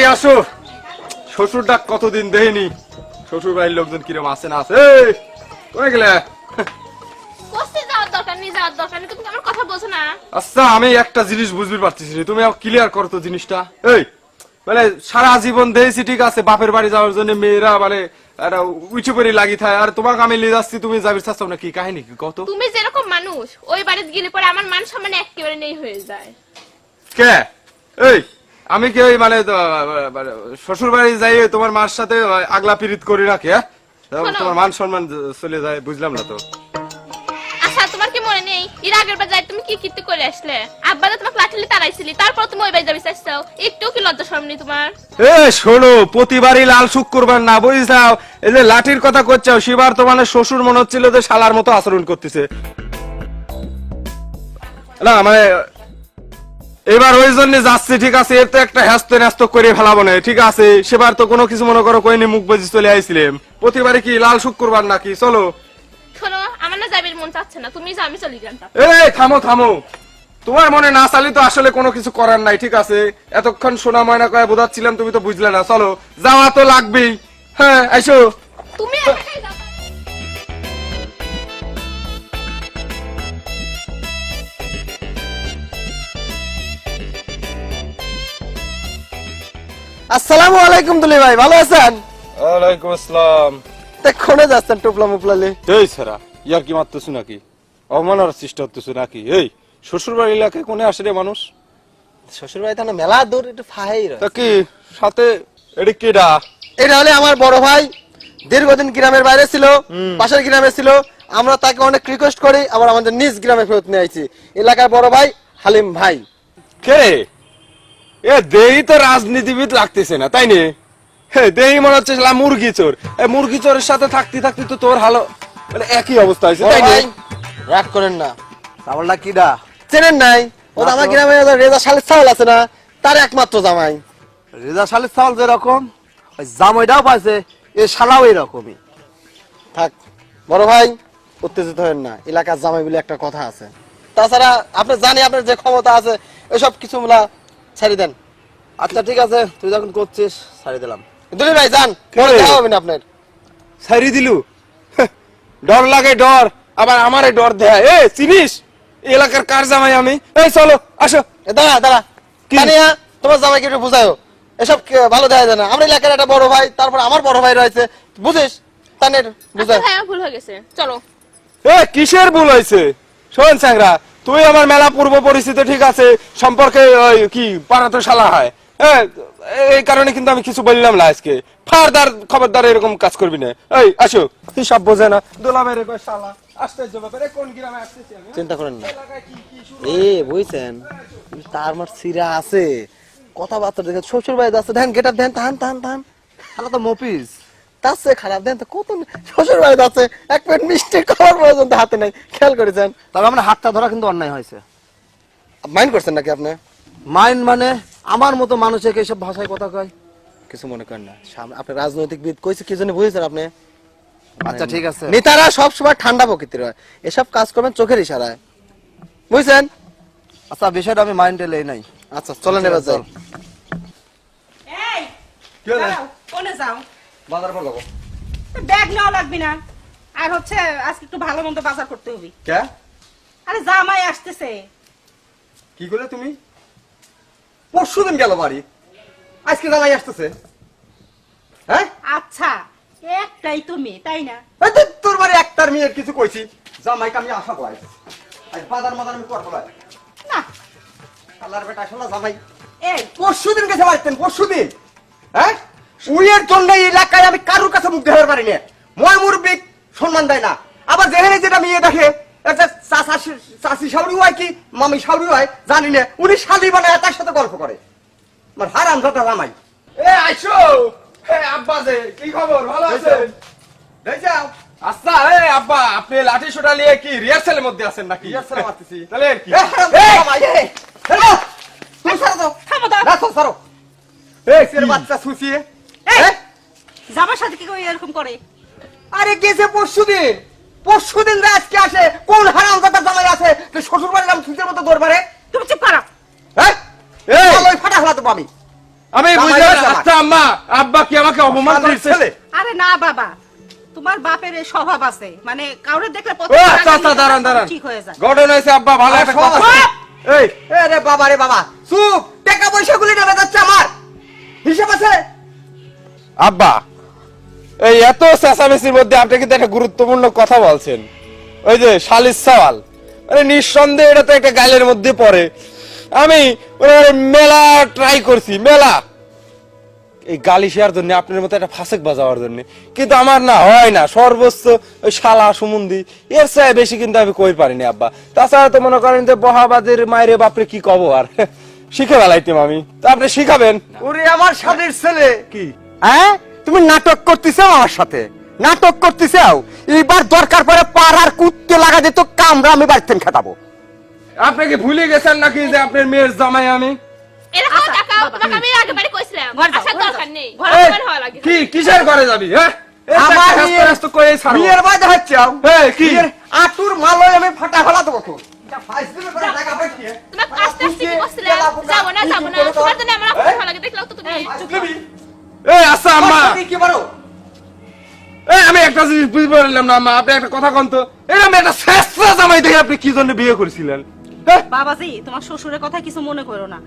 তাড়াতাড়ি আসো। শ্বশুর ডাক কতদিন দেয়নি? শ্বশুর বাড়ির লোকজন কিরম আছে না আছে? কোথায় গেলে? আচ্ছা আমি একটা জিনিস বুঝতে পারতেছি তুমি ক্লিয়ার করো তো জিনিসটা। এই মানে সারা জীবন দিয়েছি ঠিক আছে বাপের বাড়ি যাওয়ার জন্য মেয়েরা মানে একটা উঁচু করে লাগি থাকে আর তোমার কামে নিয়ে যাচ্ছি তুমি যাবি চাচ্ছ না কি কাহিনী কি কত? তুমি যেরকম মানুষ ওই বাড়িতে গেলে পরে আমার মান সম্মান একেবারে নেই হয়ে যায়। কে? এই আমি কি ওই মানে শ্বশুর বাড়ি যাই তোমার মার সাথে আগলা পিরিত করি রাখি হ্যাঁ? তোমার মান সম্মান চলে যায় বুঝলাম না তো। আচ্ছা তোমার কি মনে নেই? এর আগের বার যাই তুমি কি কীর্তি করে আসলে? আব্বা তোমাকে লাঠিলি তাড়াইছিলি তারপর তুমি ওই বাড়ি যাবি চাইছো একটু কি লজ্জা শরম তোমার? এ শোনো প্রতিবারই লাল শুক্রবার না বুঝছাও এই যে লাঠির কথা করছ সেবার তো মানে শ্বশুর মনে হচ্ছিল যে শালার মতো আচরণ করতেছে। না মানে এবার ওই জন্য যাচ্ছি ঠিক আছে? এর তো একটা হ্যাস্ত ন্যাস্ত করে ফেলাবো না। ঠিক আছে? সেবার তো কোনো কিছু মনে করো কইনি মুখ বাজি চলে আইছিলাম। প্রতিবারে কি লাল শুক্রবার নাকি? চলো। শোনো আমার না যাবির মন চাচ্ছে না তুমি যাও আমি চলে গেলাম এই থামো থামো। তোমার মনে না চালি তো আসলে কোনো কিছু করার নাই ঠিক আছে? এতক্ষণ সোনা ময়না কয়ে বোঝাচ্ছিলাম তুমি তো বুঝলে না। চলো যাওয়া তো লাগবেই। হ্যাঁ আইসো। তুমি একাই যাও। আসসালামু আলাইকুম দুলি ভাই ভালো আছেন? ওয়ালাইকুম আসসালাম। দেখনে যাচ্ছেন টুপলা মুপলালে এই সারা ইয়ার কি মারতেছো নাকি? অবমানার চেষ্টা হতেছো নাকি? এই শ্বশুর বাড়ি এলাকায় কোনে আসে রে মানুষ? শ্বশুর বাড়ি তাহলে মেলা দূর একটু ফাহাই তা কি সাথে এটি কেডা? এটা হলে আমার বড় ভাই দীর্ঘদিন গ্রামের বাইরে ছিল পাশের গ্রামে ছিল আমরা তাকে অনেক রিকোয়েস্ট করি আবার আমাদের নিজ গ্রামে ফেরত নিয়ে আইছি। এলাকার বড় ভাই হালিম ভাই। কে? এ দেই তো রাজনীতিবিদ লাগতেছে না তাই নে? হে দেই মনে হচ্ছে মুরগি চোর। মুরগি চোরের সাথে থাকতে থাকতে তো তোর হালো মানে একই অবস্থা হয়েছে তাই নে? রাগ করেন না। কিডা চেনেন নাই? ও আমার গ্রামে রেজা আছে না? তার একমাত্র জামাই। রেজা যেরকম ওই জামাইটাও পাইছে এ শালাও এরকমই। থাক বড় ভাই উত্তেজিত হবেন না এলাকার জামাই বলে একটা কথা আছে। তাছাড়া আপনি জানি আপনার যে ক্ষমতা আছে এসব কিছু মিলা ছাড়ি দেন। আচ্ছা ঠিক আছে তুই যখন করছিস ছাড়ি দিলাম। দুলি ভাই যান পরে দেখা হবে না আপনার। সারি দিলু? ডর লাগে ডর। আবার আমারে ডর দেয়। এ চিনিস? এলাকার কার জামাই আমি? এই চলো আসো। দাঁড়া দাঁড়া। কি? তোমার জামাইকে একটু বুঝাও এসব কে- ভালো দেখা যায় না। আমরা এলাকার একটা বড় ভাই তারপর আমার বড় ভাই রয়েছে। বুঝিস? তানের আচ্ছা ভুল হয়ে গেছে। চলো। এ কিসের ভুল হয়েছে? শোন স্যাংরা তুই আমার মেলা পূর্ব পরিস্থিতি ঠিক আছে সম্পর্কে কি পাড়াতো শালা হয়। হ্যাঁ এই কারণে কিন্তু আমি কিছু বললাম না আজকে। ফারদার খবরদার এরকম কাজ করবি না। এই আসো। হিসাব বোঝে না? দোলা মেরে কয় শালা আশ্চর্য ব্যাপারে কোন গ্রামে আসতেছি আমি চিন্তা করেন না। এ বুঝছেন? তার মার সিরা আছে। কথাবার্তা দেখে শ্বশুর বাড়ি যাচ্ছে ধ্যান গেটার ধ্যান তাহান তাহান তাহান শালা তো মফিস তার চেয়ে খারাপ দেন তো কত শ্বশুর বাড়ি যাচ্ছে এক প্লেট মিষ্টি খাওয়ার পর্যন্ত হাতে নাই খেয়াল করেছেন তবে আমার হাতটা ধরা কিন্তু অন্যায় হয়েছে। মাইন্ড করছেন নাকি আপনি? মাইন্ড মানে আমার মতো এসব ভাষায় কথা কয়? কিছু মনে করেন না। আপনি রাজনৈতিক বিদ কইছে কি জন্য বুঝেছেন আপনি? আচ্ছা ঠিক আছে। নেতারা সব সময় ঠান্ডা প্রকৃতির হয়। এসব কাজ করবেন চোখের ইশারায়। বুঝছেন? আচ্ছা বিষয়টা আমি মাইন্ডে লেই নাই। আচ্ছা চলেন এবার যাই। এই? কোনে যাও। বাজার পর যাব ব্যাগ নেওয়া লাগবে না। আর হচ্ছে আজকে একটু ভালো মন্দ বাজার করতে হবে। কে? আরে জামাই আসতেছে। কি করলে তুমি? পরশু দিন গেল বাড়ি। আজকে জামাই আসতেছে। হ্যাঁ? আচ্ছা একটাই তো মেয়ে তাই না? তোর বাড়ি একটার মেয়ের কিছু কইছি জামাইকে আমি আশা করাই। আজ বাজার মাজার আমি করব না। না। আল্লাহর বেটা আসলে জামাই। এই। পরশু দিন গেছে বাড়িতেন পরশু দিন হ্যাঁ? উইয়ের জন্য এই এলাকায় আমি কারোর কাছে মুখ দেখাতে পারি না ময় মুরব্বী সম্মান দেয় না। আবার যেখানে যেটা মেয়ে দেখে একটা চাষি সাউরি হয় কি মামি সাউরি হয় জানি না। উনি শালি বানায় তার সাথে গল্প করে। আমার হারাম দাদা জামাই। এ আইসো! হে আব্বা যে কি খবর? ভালো আছেন? যাও আচ্ছা এ আব্বা আপনি লাঠি সোটা নিয়ে কি রিহার্সালের মধ্যে আছেন নাকি? রিহার্সাল মারতেছি তাহলে আর কি? জামাই এ তুমি দাও থামো দাও রাখো এই বাচ্চা সুসিয়ে? জামার সাথে কি করে এরকম করে? আরে গেছে পরশু দিন? পরশু দিন আজকে আসে কোন হারাম কথা জামাই আছে শ্বশুর বাড়ির নাম সুসের মতো দৌড় মারে? তুমি চুপ করো। হ্যাঁ? এই! ফাটা হলা তো আমি। আমি বুঝলাম আচ্ছা আম্মা আব্বা কি আমাকে অপমান করছে? আরে না বাবা। তোমার বাপের এই স্বভাব আছে। মানে কাউরে দেখলে ও আচ্ছা আচ্ছা দাঁড়ান দাঁড়ান। ঠিক হয়ে যায়। ঘটনা হয়েছে আব্বা ভালো একটা কথা। এই এ রে বাবা রে বাবা চুপ। টাকা পয়সা গুলি নেবে যাচ্ছে আমার। হিসাব আছে? আব্বা এই এত চেঁচামেচির মধ্যে আপনি কিন্তু একটা গুরুত্বপূর্ণ কথা বলছেন। ওই যে শালিস সওয়াল। মানে নিঃসন্দেহে এটা তো একটা গাইলের মধ্যে পড়ে। আমি মেলা ট্রাই করছি মেলা। এই গালি শেয়ার জন্য আপনার মতো একটা ফাঁসেক বাজাওয়ার জন্য। কিন্তু আমার না হয় না সর্বোচ্চ ওই শালা সুমন্দি। এর চেয়ে বেশি কিন্তু আমি কই পারিনি আব্বা। তাছাড়া তো মনে করেন যে বহাবাদের মায়ের বাপরে কি কব আর? শিখে বেলাইতাম আমি। তা আপনি শিখাবেন? ওরে আমার স্বাদের ছেলে। কি? হ্যাঁ? তুমি নাটক করতেছো আমার সাথে। নাটক করতেছো। এইবার দরকার পড়ে পাড়ার কুত্তে লাগা দিত কামরা আমি বাড়িতে খেতাবো আপনি কি ভুলে গেছেন নাকি যে আপনার মেয়ের জামাই আমি? কি কিসের ঘরে যাবি হ্যাঁ? আমার একটা মেয়ের- হাস্ত করে ছাড়বো। বিয়ের বাজে হচ্ছে কি? আটুর মালয় আমি ফাটা ফেলা তো। যা ফাইজলামি করে টাকা পাঠিয়ে, তোমার কাজটা ফুসিয়ে, ঠিক করছিলাম তেলা পোকা, যাব না যাব না। তোমার জন্য আমার ভালো লাগে দেখলাম তো তুমি। ফাইজলামি? এই আচ্ছা আম্মা আমার কি বলো? এই আমি একটা জিনিস বুঝতে পারলাম না আম্মা আপনি একটা কথা কন তো। এই আমি একটা শেষরা জামাই দেখে আপনি কি জন্য বিয়ে করেছিলেন? হ্যাঁ? বাবাজি তোমার শ্বশুরের কথা কিছু মনে করো না।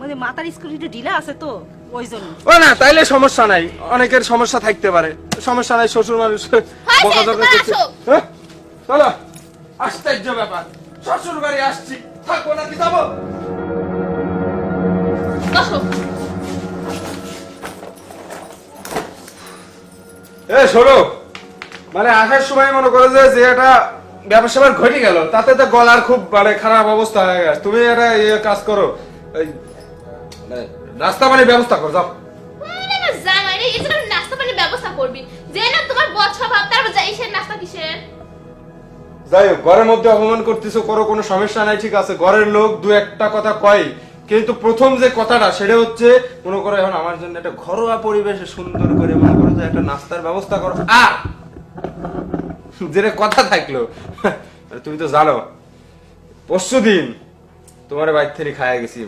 মানে মাথার স্কুটিতে ঢিলা আছে তো ওই জন্য। ও না তাইলে সমস্যা নাই। অনেকের সমস্যা থাকতে পারে। সমস্যা নাই শ্বশুর মানুষ বকাঝকা তোমরা করছে। হ্যাঁ? চলো আশ্চর্য ব্যাপার। শ্বশুর বাড়ি আসছি। থাকব নাকি যাব? এ শোনো মানে আসার সময় মনে করো যে যে একটা ব্যাপার স্যাপার ঘটে গেল তাতে তো গলার খুব মানে খারাপ অবস্থা হয়ে গেছে। তুমি একটা ইয়ে কাজ করো মানে পানির ব্যবস্থা করো যাও। আরে আমার জামাই রে এই জন্য নাস্তা পানির ব্যবস্থা করবি। যে না তোমার বদ স্বভাব তারপর যাই সে নাস্তা কিসের? যাই হোক ঘরের মধ্যে অপমান করতেছো করো কোনো সমস্যা নাই ঠিক আছে। ঘরের লোক দু একটা কথা কয় কিন্তু প্রথম যে কথাটা, সেটা হচ্ছে, মনে করো এখন আমার জন্য একটা ঘরোয়া পরিবেশে সুন্দর করে, মনে করো যে একটা নাস্তার ব্যবস্থা করো। আর যেটা কথা থাকল তুমি তো জানো, পরশু দিন তোমার বাইর থেকে খাইয়া গেছি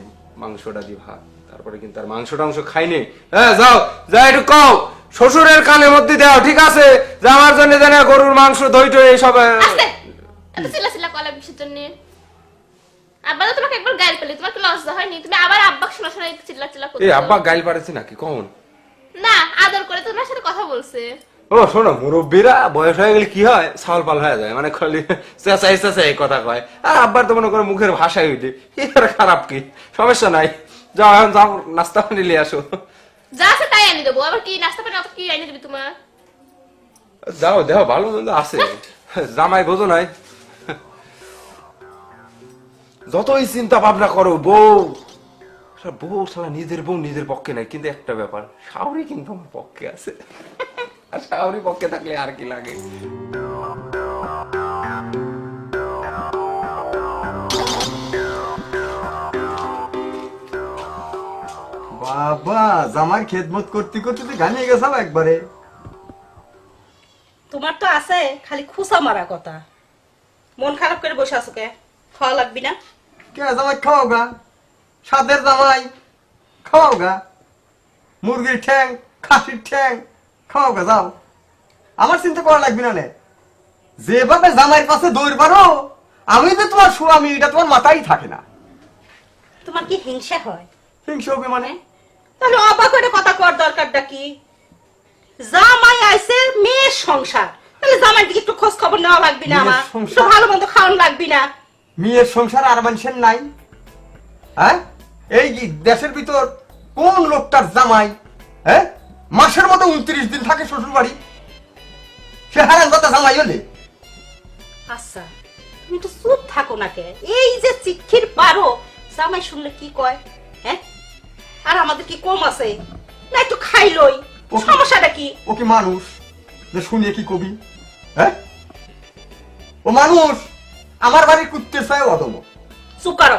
মাংসটা দিয়ে ভাত। তারপরে কিন্তু আর মাংস টাংস খাইনি। হ্যাঁ যাও, যা একটু কও, শ্বশুরের কানে মধ্যে দাও, ঠিক আছে? যে আমার জন্য জানে গরুর মাংস দই টই এইসব আহ, আস্তে এত চিল্লা চিল্লা কলা কিসের জন্য আব্বা তো তোমাকে একবার গাইল পেলে তোমার কি লজ্জা হয়নি। তুমি আবার আব্বা শোনা শোনা চিল্লা চিল্লা করছ। এই আব্বা গাইল পারেছে নাকি? কখন না আদর করে তোমার সাথে কথা বলছে। ও শোনো মুরব্বীরা বয়স হয়ে গেলে কি হয়? ছাল পাল হয়ে যায়। মানে খালি চেঁচাই চেঁচাই কথা কয়। আর আব্বার তো মনে করো মুখের ভাষাই আর খারাপ কি? সমস্যা নাই। যাও এখন যাও নাস্তা পানি নিয়ে আসো। যা আছে তাই এনে দেবো। আবার কি নাস্তা পানি কি এনে দিবি তোমার? যাও দেহ ভালো মন্দ আছে। জামাই বোঝো নাই। যতই চিন্তা ভাবনা করো বউ। শালা বউ শালা নিজের বউ নিজের পক্ষে নাই কিন্তু একটা ব্যাপার শাওরি কিন্তু আমার পক্ষে আছে। আর শাওরি পক্ষে থাকলে আর কি লাগে? বাবা জামার খেদমত করতে করতে তো গানিয়ে গেছাম একবারে। তোমার তো আছে খালি খুসা মারা কথা। মন খারাপ করে বসে আছো কে? খাওয়া লাগবি না? কে জামাই গা? সাদের জামাই গা। মুরগির ঠ্যাং খাসির ঠ্যাং গা যাও। আমার চিন্তা করা লাগবে না। যেভাবে জামাইয়ের কাছে দৌড় পারো আমি তো তোমার স্বামী এটা তোমার মাথায় থাকে না। তোমার কি হিংসা হয়? হিংসা হবে মানে? তাহলে অবাক করে কথা কর দরকারটা কি? জামাই আইছে মেয়ের সংসার। তাহলে জামাই দিকে একটু খোঁজ খবর নেওয়া লাগবি না আমার? ভালো মন্দ খাওয়ানো লাগবি না। মেয়ের সংসার আর মানুষের নাই। হ্যাঁ? এই যে দেশের ভিতর কোন লোকটার জামাই হ্যাঁ? মাসের মতো উনত্রিশ দিন থাকে শ্বশুর বাড়ি সে হারান কথা জামাই হলে। আচ্ছা তুমি একটু চুপ থাকো না কে? এই যে চিক্ষির পারো জামাই শুনলে কি কয় হ্যাঁ? আর আমাদের কি কম আছে? না একটু খাইলই সমস্যাটা কি? ও কি মানুষ? যে শুনিয়ে কি কবি হ্যাঁ? ও মানুষ? আমার বাড়ির কুত্তে চায় অদম চুপ করো।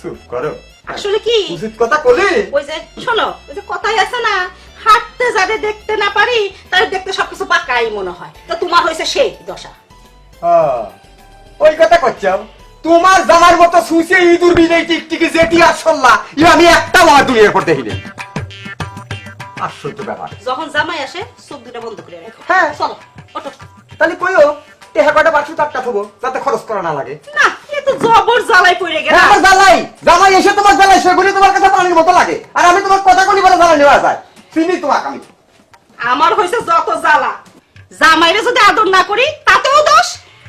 চুপ করো। আসলে কি? উচিত কথা কলি। ওই যে শোনো ওই যে কথাই আছে না হাঁটতে যারে দেখতে না পারি তার দেখতে সবকিছু বাঁকাই মনে হয়। তো তোমার হয়েছে সেই দশা। হ্যাঁ, ওই কথা করছাও তোমার জামার মতো সুসে ইঁদুর বিলে টিকটিকি যেটি আর সল্লা ই আমি একটা আমার দুনিয়ার পর দেখিনি আশ্চর্য ব্যাপার। যখন জামাই আসে চোখ দুটা বন্ধ করে রাখো। হ্যাঁ। চলো ওঠো। তাহলে কইও। টেহা কয়টা বাক্স থবো যাতে খরচ করা না লাগে। না এ তো জবর জ্বালাই পড়ে গেল হ্যাঁ, আমার জ্বালাই। জামাই এসে তোমার জ্বালাই সেগুলি তোমার কাছে পানির মতো লাগে। আর আমি তোমার কথা কলি বলে জ্বালা নেওয়া যায়। চিনি তোমাকে আমি। আমার হয়েছে যত জ্বালা। জামাইরে যদি আদর না করি তাতেও দোষ।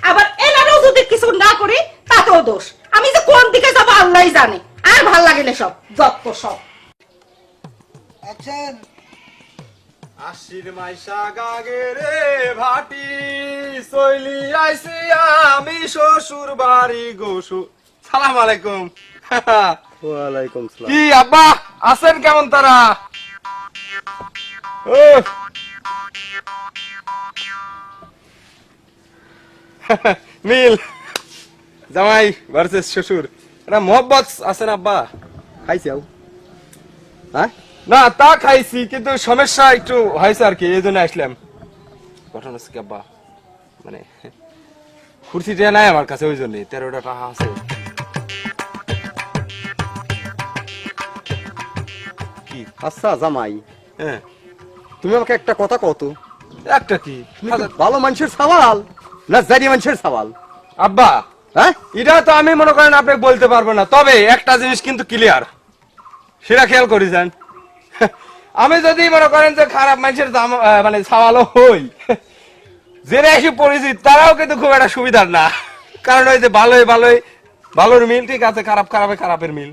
আবার এনারেও যদি কিছু না করি তাতেও দোষ। আমি যে কোন দিকে যাব আল্লাহই জানে। আর ভালো লাগে না সব যত সব। আশির মাইশা গাগে রে ভাটি সইলি আইসি আমি শ্বশুর বাড়ি গোসু। সালাম আলাইকুম। ওয়ালাইকুম সালাম। কি আব্বা আছেন কেমন তারা? ও মিল। জামাই ভার্সেস শ্বশুর। এটা মোহব্বত আছেন আব্বা? খাইছি আও। হ্যাঁ? না তা খাইছি কিন্তু সমস্যা একটু হয়েছে আর কি এই জন্য আসলাম। ঘটনা হচ্ছে কি আব্বা মানে কুর্সিটা নাই আমার কাছে ওই জন্য তেরোটা টাকা আছে। কি? আচ্ছা জামাই। হ্যাঁ। তুমি আমাকে একটা কথা কত একটা কি? ভালো মানুষের সওয়াল না জারি মানুষের সওয়াল? আব্বা হ্যাঁ? এটা তো আমি মনে করেন আপনি বলতে পারব না তবে একটা জিনিস কিন্তু ক্লিয়ার সেটা খেয়াল করেছেন আমি যদি মনে করেন যে খারাপ মানুষের মানে সাওয়ালও হই জেনে এসে পরিচিত তারাও কিন্তু খুব একটা সুবিধার না। কারণ ওই যে ভালোই ভালোই ভালোর মিল ঠিক আছে খারাপ খারাপে খারাপের মিল।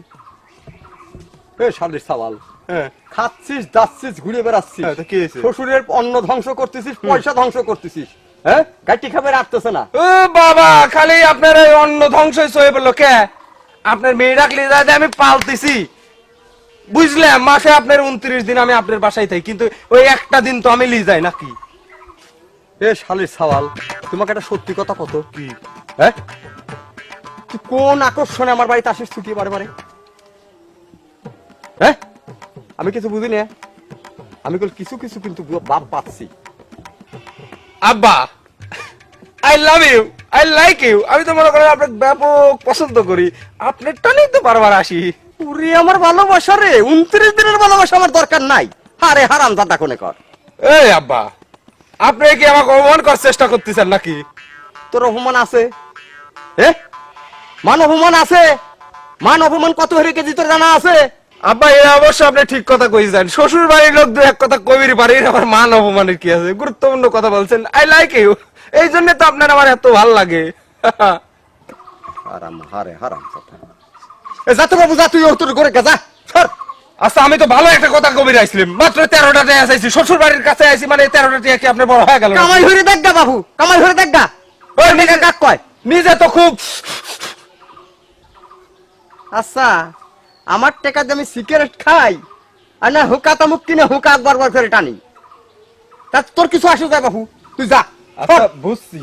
সওয়াল হ্যাঁ। খাচ্ছিস যাচ্ছিস ঘুরে বেড়াচ্ছিস। হ্যাঁ, কি শ্বশুরের অন্ন ধ্বংস করতেছিস পয়সা ধ্বংস করতেছিস হ্যাঁ? গাটি খাবে রাখতেছে না। ও বাবা খালি আপনার এই অন্ন ধ্বংসই সয়ে কে? আপনার মেয়ে ডাকলে আমি পালতেছি। বুঝলাম মাসে আপনার উনত্রিশ দিন আমি আপনার বাসায় থাকি কিন্তু ওই একটা দিন তো আমি লি যাই নাকি? এ শালির সওয়াল তোমাকে একটা সত্যি কথা কত? কি? হ্যাঁ তুই কোন আকর্ষণে আমার বাড়িতে আসিস ছুটি বারে বারে? হ্যাঁ আমি কিছু বুঝি না? আমি কল কিছু কিছু কিন্তু বাপ পাচ্ছি। আব্বা I love you I like you আমি তো মনে করেন আপনাকে ব্যাপক পছন্দ করি। আপনার টানেই তো বারবার আসি। পুরি আমার ভালোবাসা রে। উনত্রিশ দিনের ভালোবাসা আমার দরকার নাই। হারে হারাম দাদা কোনে কর। এই আব্বা আপনি কি আমাকে অপমান করার চেষ্টা করতেছেন নাকি? তোর অপমান আছে? এ? মান অপমান আছে? মান অপমান কত হরে কেজি তোর জানা আছে? আব্বা এ অবশ্য আপনি ঠিক কথা কইছেন। শ্বশুর বাড়ির লোক দু এক কথা কবির বাড়ির আমার মান অপমানের কি আছে? গুরুত্বপূর্ণ কথা বলছেন। আই লাইক ইউ এই জন্য তো আপনার আমার এত ভালো লাগে। হারাম হারে হারাম যা তো বাবু যা তুই তোর করে গেছা সর আচ্ছা আমি তো ভালো একটা কথা কবির আইছিলাম। মাত্র তেরোটা টাকা আইছি শ্বশুর বাড়ির কাছে আইছি মানে তেরোটা টাকা কি আপনার বড় হয়ে গেল কামাই হরে দেখ গা বাবু। কামাই হরে দেখ গা। ওই ওই নিজে- কাক কয়? নিজে তো খুব আচ্ছা আমার টাকা দিয়ে আমি সিগারেট খাই আর না হুকা তামুক কিনে হুকা বার করে টানি। তা তোর কিছু আসে যায় বাবু। তুই যা। আচ্ছা বুঝছি।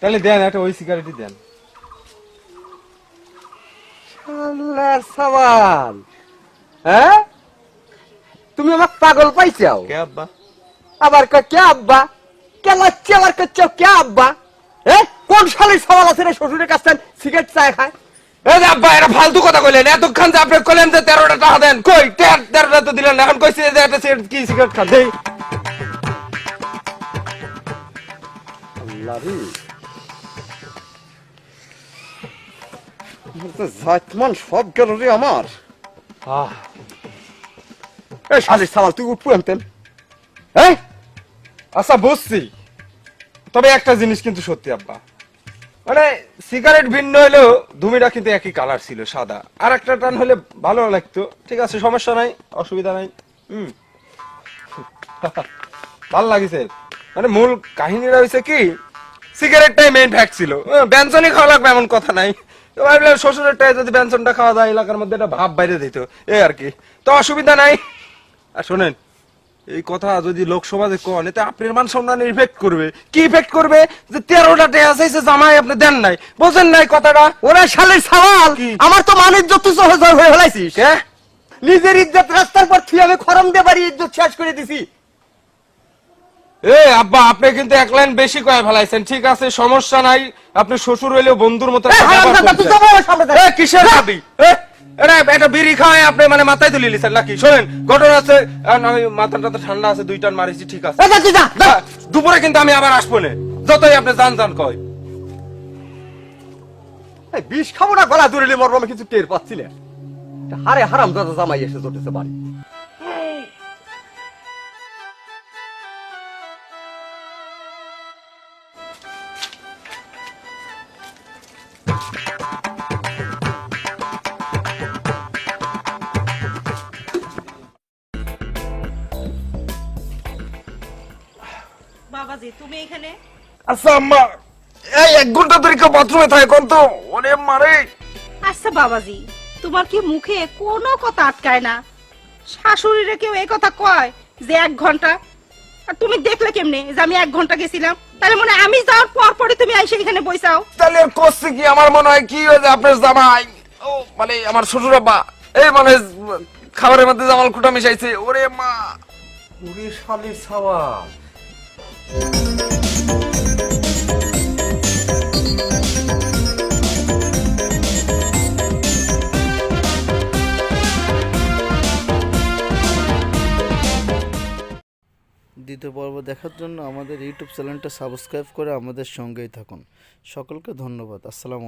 তাহলে দেন একটা ওই সিগারেটই দেন। আল্লাহর সওয়াল। হ্যাঁ? তুমি আমার পাগল পাইছাও? কে আব্বা? আবার কয় কে আব্বা? কে লাচ্ছি আবার করছ কে আব্বা? এ কোন শালির সওয়াল আছে রে? শ্বশুরের কাছে সিগারেট চায় খায়। যে আব্বা এটা ফালতু কথা কইলেন। এতক্ষণ যে আপনি কইলেন যে তেরোটা টাকা দেন কই? তেরোটা তো দিলেন এখন কইছি যে একটা সিগারেট কি সিগারেট খান? দেই। আল্লাহ জাতমান সব গেল রে আমার এই শালির সওয়াল তুই উঠবো আনতেন হ্যাঁ আচ্ছা বুঝছি। তবে একটা জিনিস কিন্তু সত্যি আব্বা। মানে সিগারেট ভিন্ন হলেও ধুমিটা কিন্তু একই কালার ছিল সাদা। আর একটা টান হলে ভালো লাগতো। ঠিক আছে সমস্যা নাই অসুবিধা নাই। হুম। ভালো লাগিছে। মানে মূল কাহিনীটা হয়েছে কি সিগারেটটাই মেইন ফ্যাক্ট ছিল। ব্যঞ্জনই খাওয়া লাগবে এমন কথা নাই। তো ভাবলাম শ্বশুরেরটাই যদি ব্যঞ্জনটা খাওয়া যায় এলাকার মধ্যে একটা ভাব বাইরে দিত। এই আর কি। তো অসুবিধা নাই। আর শোনেন এই কথা যদি লোকসভাতে কন এতে আপনার মান সম্মান ইফেক্ট করবে। কি ইফেক্ট করবে? যে তেরোটা চাইছে জামাই আপনি দেন নাই। বোঝেন নাই কথাটা? ওরা শালির সওয়াল কি? আমার তো যত সহজ হয়ে ফেলাইছিস। হ্যাঁ নিজের ইজ্জত রাস্তার পর তুই আমি খরম দিয়ে বাড়ি ইজ্জত শেষ করে দিছি। এ আব্বা আপনি কিন্তু এক লাইন বেশি কয়ে ফেলাইছেন। ঠিক আছে সমস্যা নাই। আপনি শ্বশুর হইলেও বন্ধুর মতো কিসের দাবি? এটা বিড়ি খাওয়াই আপনি মানে মাথায় তুলে নিছেন নাকি? শোনেন ঘটনা আছে মাথা টাথা ঠান্ডা আছে দুই টান মারিছি ঠিক আছে। এই যা, তুই যা, যা। হ্যাঁ, দুপুরে কিন্তু আমি আবার আসব না। যতই আপনি জান জান কয়। বিষ খাব না গলা দূরে মরবো আমি কিছু টের পাচ্ছি না। হারে হারাম দাদা জামাই এসে জটেছে বাড়ি। বাবাজি তুমি এখানে? আচ্ছা আম্মা এই এক ঘণ্টা ধরে কেউ বাথরুমে থাকে কোন তো? ওরে মারে আচ্ছা বাবাজি তোমার কি মুখে কোনো কথা আটকায় না? শাশুড়িরে কেউ এই কথা কয় যে এক ঘণ্টা? আর তুমি দেখলে কেমনে যে আমি এক ঘণ্টা গেছিলাম? তাহলে মনে হয় আমি যাওয়ার পর পরে তুমি আইসে এখানে বইসাও। তাহলে করছি কি? আমার মনে হয় কি হয়েছে আপনার জামাই? ও মানে আমার শ্বশুর বাবা এই মানে খাবারের মধ্যে জামাল কুটা মিশাইছে। ওরে মা। ওরে শালির ছাওয়া। দ্বিতীয় পর্ব দেখার জন্য আমাদের ইউটিউব চ্যানেলটা সাবস্ক্রাইব করে আমাদের সঙ্গেই থাকুন। সকলকে ধন্যবাদ। আসসালামু